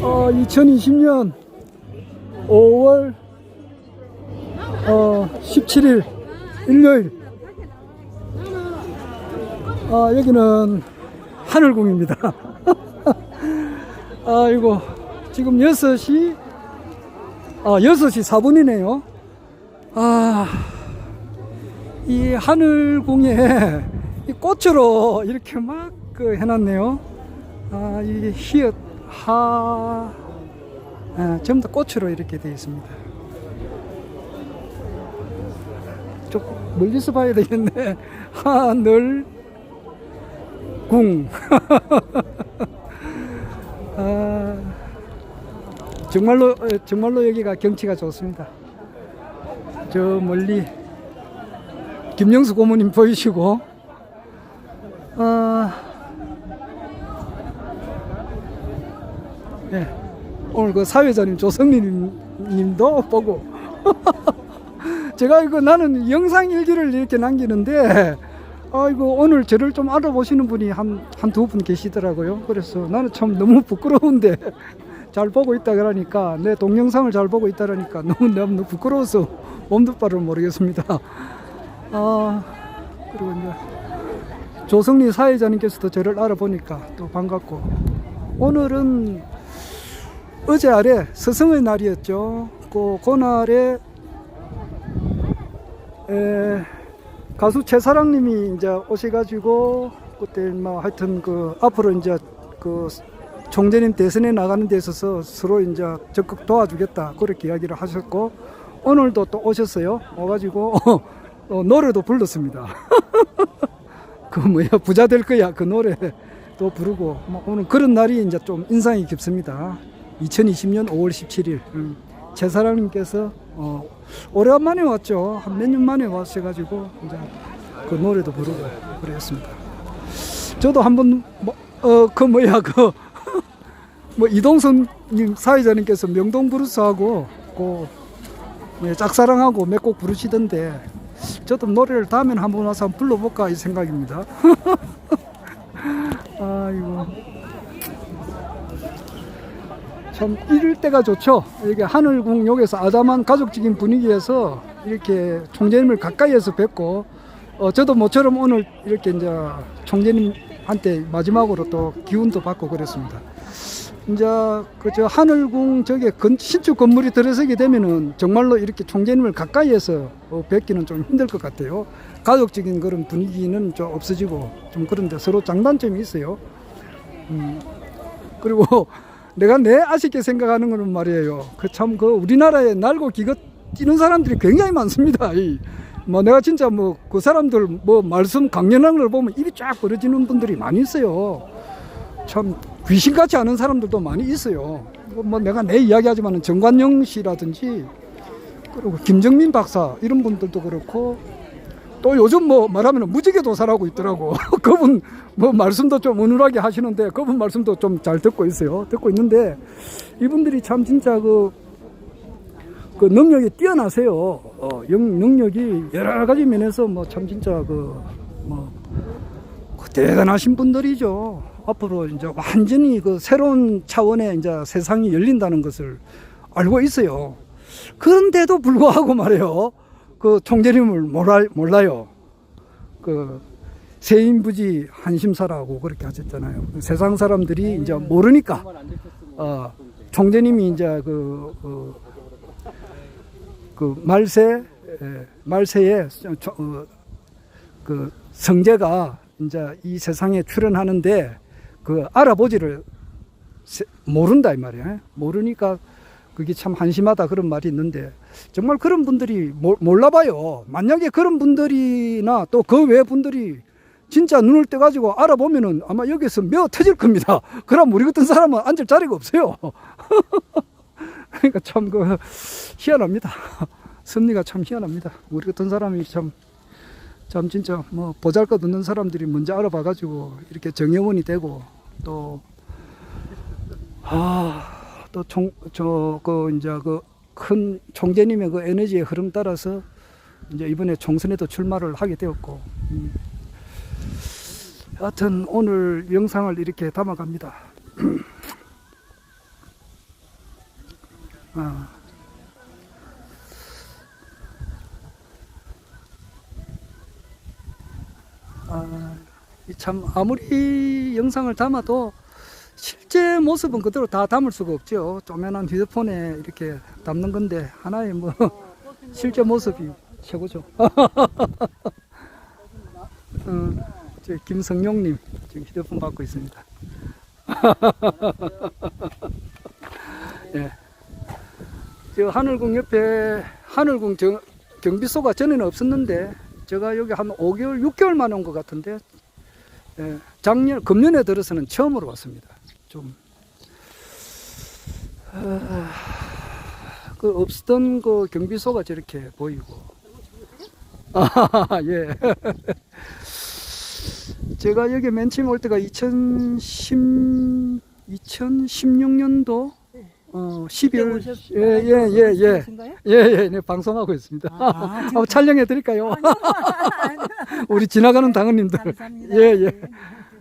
어, 2020년 5월 어, 17일 일요일 아, 여기는 하늘궁입니다. 아이고 지금 6시 아 6시 4분이네요. 아, 이 하늘궁에 이 꽃으로 이렇게 막 그 해놨네요. 아, 이 히읗 하 아, 전부 다 꽃으로 이렇게 되어 있습니다. 좀 멀리서 봐야 되겠네. 하늘 궁. 아, 정말로 어, 정말로 여기가 경치가 좋습니다. 저 멀리 김영수 고모님 보이시고, 아, 예, 오늘 그 사회자님 조성민 님도 보고, 제가 이거 나는 영상 일기를 이렇게 남기는데, 아이고 오늘 저를 좀 알아보시는 분이 한 한 두 분 계시더라고요. 그래서 나는 참 너무 부끄러운데 잘 보고 있다 그러니까 내 동영상을 잘 보고 있다 그러니까 너무 너무 부끄러워서 몸도 바를 모르겠습니다. 아 그리고 이제 조성리 사회자님께서도 저를 알아보니까 또 반갑고 오늘은 어제 아래 스승의 날이었죠. 그 그날에 에, 가수 최사랑님이 이제 오셔가지고 그때 뭐 하여튼 그 앞으로 이제 그 총재님 대선에 나가는 데 있어서 서로 이제 적극 도와주겠다 그렇게 이야기를 하셨고 오늘도 또 오셨어요. 와가지고 어, 노래도 불렀습니다. 그 뭐야 부자 될 거야 그 노래 또 부르고 뭐 오늘 그런 날이 이제 좀 인상이 깊습니다. 2020년 5월 17일 음, 최사랑님께서 어, 오래간만에 왔죠. 한 몇 년 만에 왔어가지고 이제 그 노래도 부르고 그랬습니다. 저도 한번 뭐, 어, 그 뭐야 그 뭐 이동선님 사회자님께서 명동 브루스하고 그 예, 짝사랑하고 몇 곡 부르시던데 저도 노래를 다음에 한번 와서 한번 불러볼까 이 생각입니다. 아이고 참 이럴 때가 좋죠. 이게 하늘궁역에서 아담한 가족적인 분위기에서 이렇게 총재님을 가까이에서 뵙고 어, 저도 모처럼 오늘 이렇게 이제 총재님한테 마지막으로 또 기운도 받고 그랬습니다. 이제 그저 하늘궁 저게 건, 신축 건물이 들어서게 되면은 정말로 이렇게 총재님을 가까이에서 어, 뵙기는 좀 힘들 것 같아요. 가족적인 그런 분위기는 좀 없어지고 좀 그런데 서로 장단점이 있어요. 음, 그리고 내가 내 아쉽게 생각하는 거는 말이에요. 그 참그 우리나라에 날고 기껏 뛰는 사람들이 굉장히 많습니다. 이, 뭐 내가 진짜 뭐 그 사람들 뭐 말씀 강연하는 걸 보면 입이 쫙 벌어지는 분들이 많이 있어요. 참 귀신같이 아는 사람들도 많이 있어요. 뭐, 뭐 내가 내 이야기하지만은 정관영 씨라든지 그리고 김정민 박사 이런 분들도 그렇고 또 요즘 뭐 말하면 무지개 도사라고 있더라고. 그분 뭐 말씀도 좀 은은하게 하시는데 그분 말씀도 좀 잘 듣고 있어요. 듣고 있는데 이분들이 참 진짜 그, 그 능력이 뛰어나세요. 어, 영, 능력이 여러 가지 면에서 뭐 참 진짜 그, 뭐, 그 대단하신 분들이죠. 앞으로 이제 완전히 그 새로운 차원의 이제 세상이 열린다는 것을 알고 있어요. 그런데도 불구하고 말이에요. 그 총재님을 몰라, 몰라요. 그 세인부지 한심사라고 그렇게 하셨잖아요. 세상 사람들이 이제 모르니까 어, 총재님이 이제 그, 그, 그 말세 에, 말세에 저- 어, 그 성제가 이제 이 세상에 출현하는데 그 알아보지를 세- 모른다 이 말이야. 모르니까 그게 참 한심하다 그런 말이 있는데 정말 그런 분들이 몰- 몰라봐요. 만약에 그런 분들이나 또 그 외 분들이 진짜 눈을 떠가지고 알아보면은 아마 여기서 메어 터질 겁니다. 그럼 우리 같은 사람은 앉을 자리가 없어요. 그러니까 참 그 희한합니다. 섭리가 참 희한합니다. 우리 같은 사람이 참, 참 진짜 뭐 보잘 것 없는 사람들이 먼저 알아봐가지고 이렇게 정회원이 되고 또, 아, 또 총, 저, 그, 이제 그 큰 총재님의 그 에너지의 흐름 따라서 이제 이번에 총선에도 출마를 하게 되었고, 음. 여하튼 오늘 영상을 이렇게 담아갑니다. 어. 아, 이참 아무리 영상을 담아도 실제 모습은 그대로 다 담을 수가 없죠. 조그만한 휴대폰에 이렇게 담는 건데 하나의 뭐 실제 모습이 최고죠. 어, 저 김성용님 지금 휴대폰 받고 있습니다. 예. 저 하늘궁 옆에 하늘궁 정, 경비소가 전에는 없었는데 제가 여기 한 5개월, 6개월 만에 온 것 같은데 예, 작년, 금년에 들어서는 처음으로 왔습니다. 좀 아, 그 없었던 그 경비소가 저렇게 보이고 아, 예. 제가 여기 맨 처음 올 때가 2010, 2016년도 어, 12월 예, 예, 예, 예. 예, 예, 네, 방송하고 있습니다. 아, 한번 촬영해 드릴까요? 우리 지나가는 당원님들. 감사합니다. 예, 예.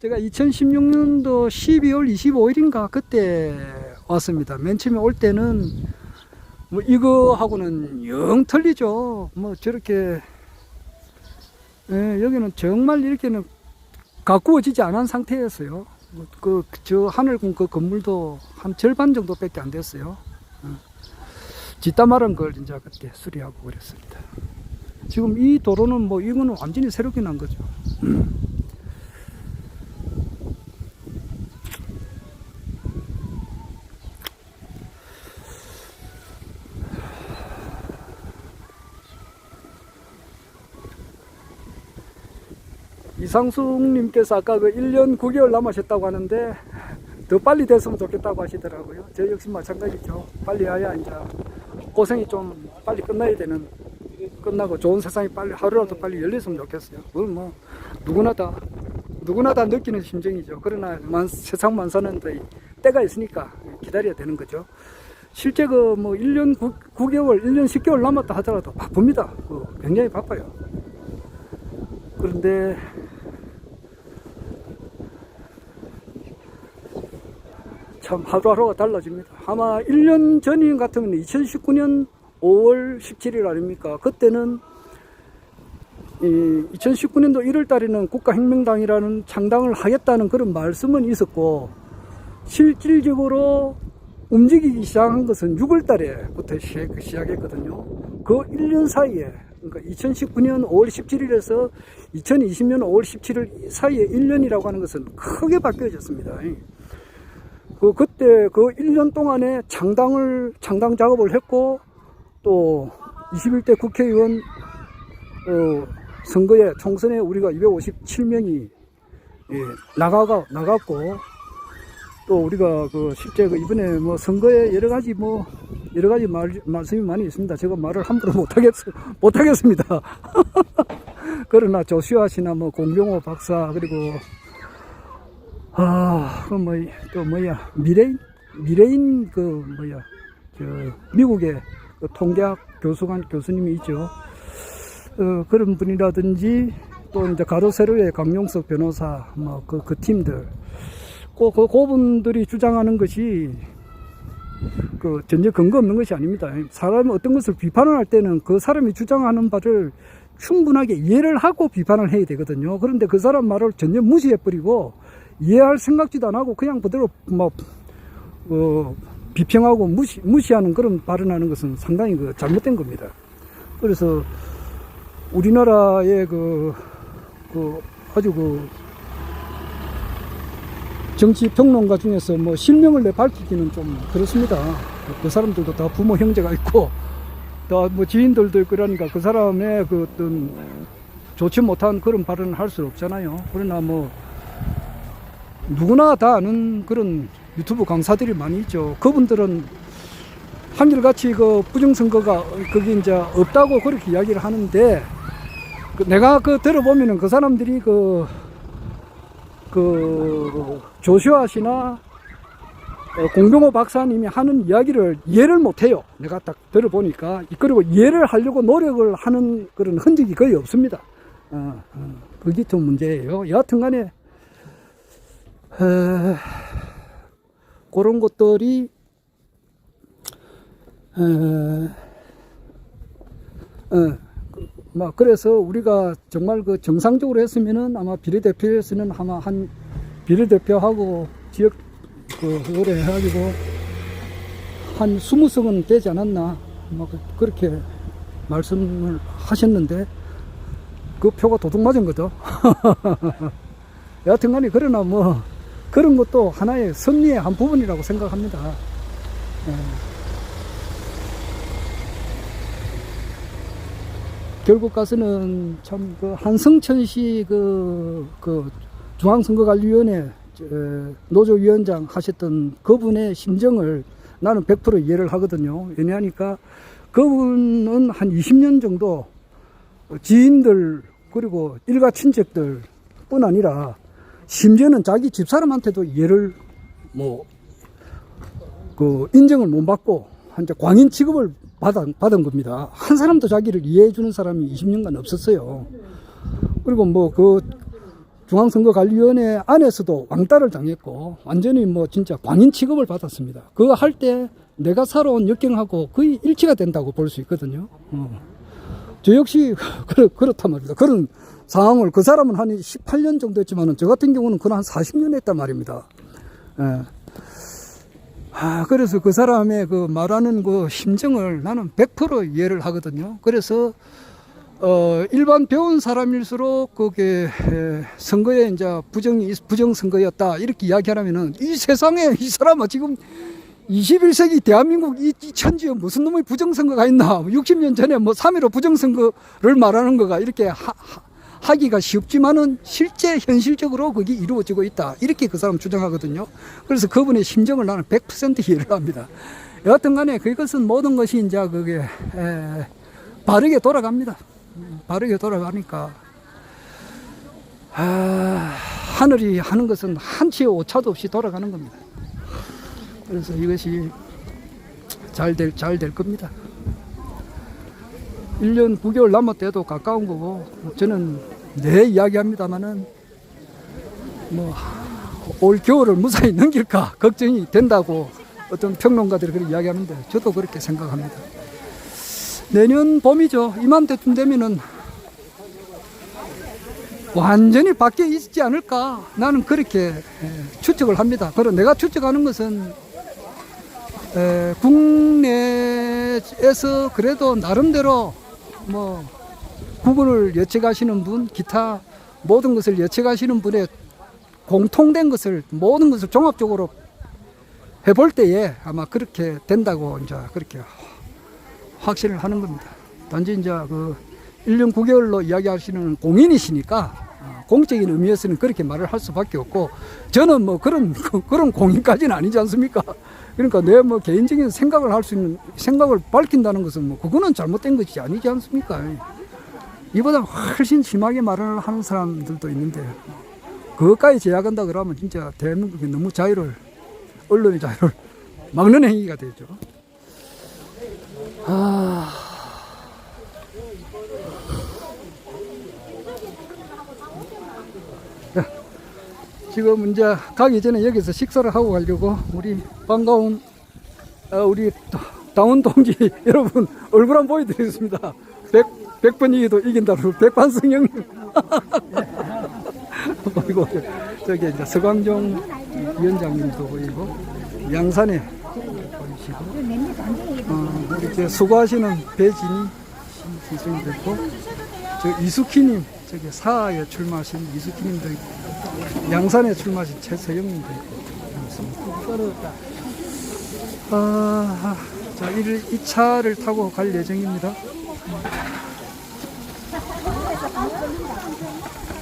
제가 2016년도 12월 25일인가 그때 왔습니다. 맨 처음에 올 때는 뭐 이거하고는 영 틀리죠. 뭐 저렇게 예, 여기는 정말 이렇게는 가꾸어지지 않은 상태였어요. 뭐그저 하늘궁 그 건물도 한 절반 정도밖에 안 됐어요. 어. 뒷담화란 걸 이제 그때 수리하고 그랬습니다. 지금 이 도로는 뭐 이거는 완전히 새롭게 난 거죠. 이상숙님께서 아까 그 1년 9개월 남으셨다고 하는데 더 빨리 됐으면 좋겠다고 하시더라고요. 저 역시 마찬가지죠. 빨리 와야 이제 고생이 좀 빨리 끝나야 되는 끝나고 좋은 세상이 빨리 하루라도 빨리 열렸으면 좋겠어요. 그건 뭐 누구나 다 누구나 다 느끼는 심정이죠. 그러나 만, 세상 만 사는데 때가 있으니까 기다려야 되는 거죠. 실제 그 뭐 1년 9, 개월 1년 10개월 남았다 하더라도 바쁩니다. 그 굉장히 바빠요. 그런데 참 하루하루가 달라집니다. 아마 1년 전인 같으면 2019년 5월 17일 아닙니까? 그때는 이 2019년도 1월 달에는 국가혁명당이라는 창당을 하겠다는 그런 말씀은 있었고 실질적으로 움직이기 시작한 것은 6월 달에부터 시작했거든요. 그 1년 사이에 그러니까 2019년 5월 17일에서 2020년 5월 17일 사이에 1년이라고 하는 것은 크게 바뀌어졌습니다. 그 그때 그 1년 동안에 창당을 창당 작업을 했고 또 21대 국회의원 어, 선거에 총선에 우리가 257명이 예, 나가가 나갔고 또 우리가 그 실제 그 이번에 뭐 선거에 여러 가지 뭐 여러 가지 말, 말씀이 많이 있습니다. 제가 말을 함부로 못하겠 못하겠습니다. 그러나 조시아 씨나 뭐 공병호 박사 그리고 아, 그 뭐, 또 뭐야, 미래인? 미래인 그 뭐야, 저, 미국의 그 통계학 교수관 교수님이 있죠. 어, 그런 분이라든지 또 이제 가로세로의 강용석 변호사, 뭐, 그, 그 팀들. 그, 그, 그분들이 주장하는 것이 그 전혀 근거 없는 것이 아닙니다. 사람이 어떤 것을 비판을 할 때는 그 사람이 주장하는 바를 충분하게 이해를 하고 비판을 해야 되거든요. 그런데 그 사람 말을 전혀 무시해버리고 이해할 생각지도 안 하고 그냥 그대로 뭐, 어, 비평하고 무시, 무시하는 그런 발언하는 것은 상당히 그 잘못된 겁니다. 그래서 우리나라의 그, 그 아주 그 정치 평론가 중에서 뭐 실명을 내 밝히기는 좀 그렇습니다. 그 사람들도 다 부모 형제가 있고 다 뭐 지인들도 있고 그러니까 그 사람의 그 어떤 좋지 못한 그런 발언을 할 수 없잖아요. 그러나 뭐 누구나 다 아는 그런 유튜브 강사들이 많이 있죠. 그분들은 한결같이 그 부정선거가 그게 이제 없다고 그렇게 이야기를 하는데 그 내가 그 들어보면은 그 사람들이 그, 그 조슈아 씨나 어, 공병호 박사님이 하는 이야기를 이해를 못해요. 내가 딱 들어보니까 그리고 이해를 하려고 노력을 하는 그런 흔적이 거의 없습니다. 어, 어, 그게 좀 문제예요. 여하튼 간에 에, 그런 것들이 막 그래서 우리가 정말 그 정상적으로 했으면은 아마 비례대표에서는 아마 한 비례대표하고 지역 그 의뢰 해가지고 한 20석은 되지 않았나 뭐 그- 그렇게 말씀을 하셨는데 그 표가 도둑 맞은 거죠. 여하튼 간에 그러나 뭐 그런 것도 하나의 승리의 한 부분이라고 생각합니다. 예. 결국 가서는 참 그 한승천 씨그 그 중앙선거관리위원회 저, 노조위원장 하셨던 그분의 심정을 나는 100% 이해를 하거든요. 왜냐하니까 그분은 한 20년 정도 지인들 그리고 일가 친척들 뿐 아니라 심지어는 자기 집사람한테도 이해를 뭐 그 인정을 못 받고 한자 광인 취급을 받은, 받은 겁니다. 한 사람도 자기를 이해해 주는 사람이 20년간 없었어요. 그리고 뭐 그 중앙선거관리위원회 안에서도 왕따를 당했고 완전히 뭐 진짜 광인 취급을 받았습니다. 그거 할 때 내가 살아온 역경하고 거의 일치가 된다고 볼 수 있거든요. 어. 저 역시 그렇, 그렇단 말입니다. 그런 상황을 그 사람은 한 18년 정도 했지만은 저 같은 경우는 그건 한 40년 했단 말입니다. 예. 아, 그래서 그 사람의 그 말하는 그 심정을 나는 100% 이해를 하거든요. 그래서, 어, 일반 배운 사람일수록 그게 에, 선거에 이제 부정이, 부정 선거였다. 이렇게 이야기하면은 이 세상에 이 사람아 지금 21세기 대한민국 이, 이 천지에 무슨 놈의 부정선거가 있나. 60년 전에 뭐3.15 부정선거를 말하는 거가 이렇게 하, 하- 하기가 쉽지만은 실제 현실적으로 그게 이루어지고 있다. 이렇게 그 사람 주장하거든요. 그래서 그분의 심정을 나는 100% 이해를 합니다. 여하튼 간에 그것은 모든 것이 이제 그게 에, 바르게 돌아갑니다. 음, 바르게 돌아가니까 아, 하늘이 하는 것은 한치의 오차도 없이 돌아가는 겁니다. 그래서 이것이 잘 될, 잘 될 겁니다. 1년 9개월 남았대도 가까운 거고, 저는 내 이야기합니다만은, 뭐, 올 겨울을 무사히 넘길까 걱정이 된다고 어떤 평론가들이 그렇게 이야기하는데, 저도 그렇게 생각합니다. 내년 봄이죠. 이맘때쯤 되면은, 완전히 밖에 있지 않을까. 나는 그렇게 예, 추측을 합니다. 그리고 내가 추측하는 것은 에, 국내에서 그래도 나름대로 뭐 구분을 예측하시는 분, 기타 모든 것을 예측하시는 분의 공통된 것을 모든 것을 종합적으로 해볼 때에 아마 그렇게 된다고 이제 그렇게 확신을 하는 겁니다. 단지 이제 그 1년 9개월로 이야기하시는 공인이시니까 어, 공적인 의미에서는 그렇게 말을 할 수밖에 없고 저는 뭐 그런 그런 공인까지는 아니지 않습니까? 그러니까 내 뭐 개인적인 생각을 할 수 있는 생각을 밝힌다는 것은 뭐 그거는 잘못된 것이 아니지 않습니까? 이보다 훨씬 심하게 말을 하는 사람들도 있는데 그것까지 제약한다 그러면 진짜 대한민국이 너무 자유를 언론의 자유를 막는 행위가 되죠. 아. 지금 이제 가기 전에 여기서 식사를 하고 가려고 우리 반가운 어, 우리 다- 다운 동지 여러분 얼굴 한번 보여드리겠습니다. 백, 백번 이기도 이긴다로 백반승 형님. 그리고 저기 이제 서광종 위원장님도 보이고 양산에 보이시고 어, 이제 수고하시는 배진희 선생님도 있고 저 이수키님 저기 사하에 출마하신 이수키님도 있고 양산에 출마하신 최서영님도 있고 있습니다. 아, 자, 이, 이 차를 타고 갈 예정입니다.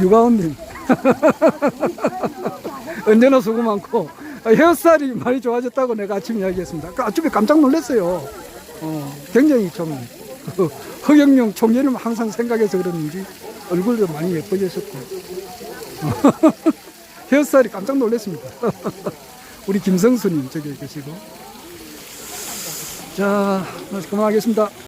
유가온님. 언제나 수고 많고, 아, 헤어스타일이 많이 좋아졌다고 내가 아침 이야기했습니다. 그 아침에 깜짝 놀랐어요. 어, 굉장히 좀, 그, 허경영 총재는 항상 생각해서 그러는지 얼굴도 많이 예뻐졌었고. 헤어스타일이 깜짝 놀랐습니다. 우리 김성수님 저기 계시고. 자, 그만하겠습니다.